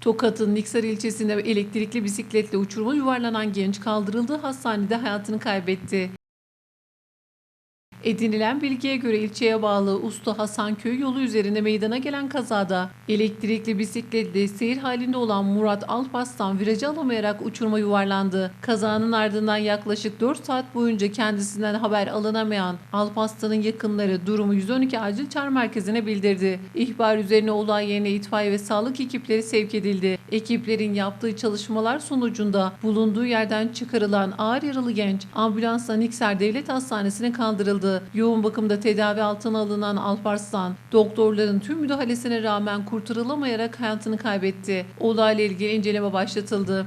Tokat'ın Niksar ilçesinde elektrikli bisikletle uçuruma yuvarlanan genç kaldırıldığı hastanede hayatını kaybetti. Edinilen bilgiye göre ilçeye bağlı Usta Hasanköy yolu üzerinde meydana gelen kazada elektrikli bisikletle seyir halinde olan Murat Alpaslan virajı alamayarak uçuruma yuvarlandı. Kazanın ardından yaklaşık 4 saat boyunca kendisinden haber alınamayan Alpaslan'ın yakınları durumu 112 acil çağrı merkezine bildirdi. İhbar üzerine olay yerine itfaiye ve sağlık ekipleri sevk edildi. Ekiplerin yaptığı çalışmalar sonucunda bulunduğu yerden çıkarılan ağır yaralı genç ambulansla Niksar Devlet Hastanesi'ne kaldırıldı. Yoğun bakımda tedavi altına alınan Alparslan, doktorların tüm müdahalesine rağmen kurtarılamayarak hayatını kaybetti. Olayla ilgili inceleme başlatıldı.